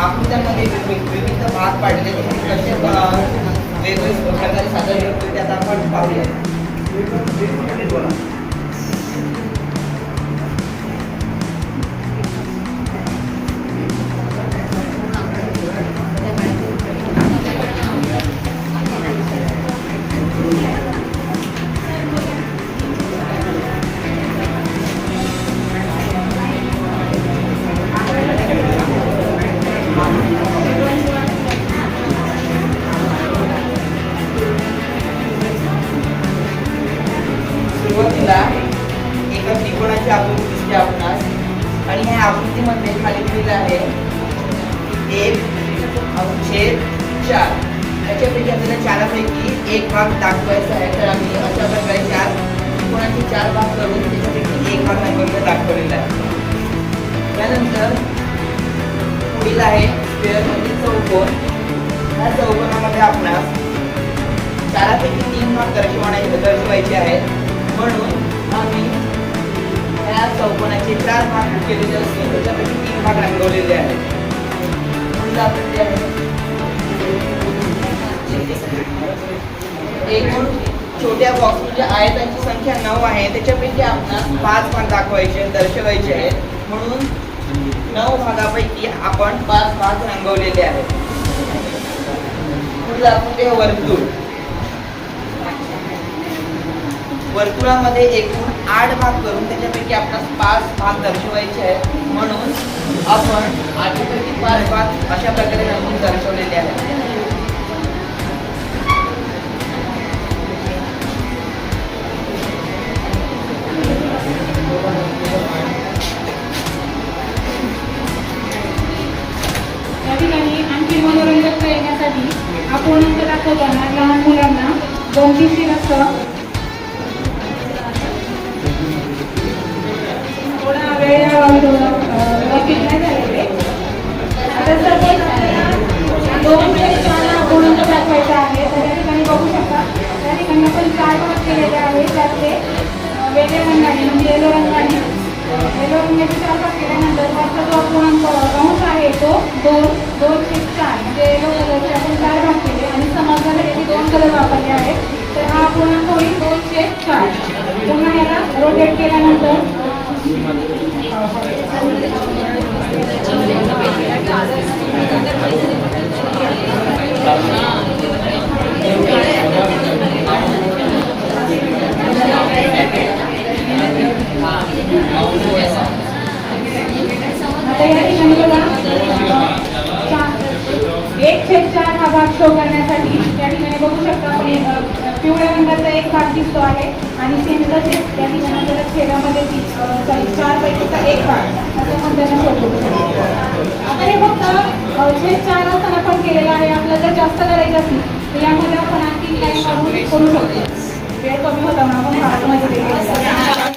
आकृत्यांमध्ये विविध भाग पाडले कसे अ, वेगवेगळ्या प्रकारे सादर करतो त्यात आपण पाहूया. सुरुवातीला एका त्रिकोणाची आकृती दिसते आपणास. आणि ह्या आकृतीमध्ये खाली दिलेलं आहे एक अनुच्छेद चार. त्याच्यापैकी आपल्याला चारापैकी एक भाग दाखवायचा आहे. तर आम्ही अशा प्रकारे चार त्रिकोणाचे चार भाग करून त्याच्यापैकी एक भाग दाखवलेला दाखवलेला आहे. त्यानंतर पुढील आहे स्क्वेअर म्हणजे चौकोन. ह्या चौकोनामध्ये आपणास चारापैकी तीन भाग दर्शवण्याचे दर्शवायचे आहेत. म्हणून आम्ही या चौकोनाचे चार भाग केलेले असून त्याच्यापैकी तीन भाग रंगवलेले आहेत. पुढील आहे. एकूण छोट्या बॉक्स म्हणजे आयतांची संख्या नऊ आहे. त्याच्यापैकी आपण पाच भाग दाखवायचे दर्शवायचे आहेत. म्हणून नऊ भागापैकी आपण पाच भाग रंगवलेले आहेत. पुढील आपण ते वर्तुळ. वर्तुळामध्ये एकूण आठ भाग करून त्याच्यापैकी आपणास पाच भाग दर्शवायचे आहेत. म्हणून आपण आठपैकी पाच भाग अशा प्रकारे रंगून दर्शवलेले आहेत. या ठिकाणी आणखी मनोरंजक येण्यासाठी दाखवताना लहान मुलांना गमतीशीर असं दोन आहे तर त्या ठिकाणी बघू शकता त्या ठिकाणी आपण चार भाग केलेले आहे त्यातले अं, रंगाने म्हणजे येलो रंगाने येलो रंगाचे चार भाग केल्यानंतर वरचा जो अपूर्णांक अंश आहे तो दोन दोन ते चार म्हणजे येलो कलरचे आपण चार भाग केले आणि दोन कलर वापरले आहेत तर हा अपूर्णांक होईल दोनशे चार पुन्हा याला रोटेट केल्यानंतर एक छेद चार हा शो करण्यासाठी त्या ठिकाणी बघू शकता एक भाग दिसतो आहे. आणि सेम तसेच त्या ठिकाणी आपल्याला छेदामध्ये सॉरी चार पैकीचा एक भाग. असं पण त्यांना शो आता हे फक्त अ, छेद चार असताना आपण केलेलं आहे आपल्याला जर जास्त करायचं असेल तर यामध्ये आपण आणखी काही करू करू शकतो. वेळ कमी होता म्हणून आपण भारतमध्ये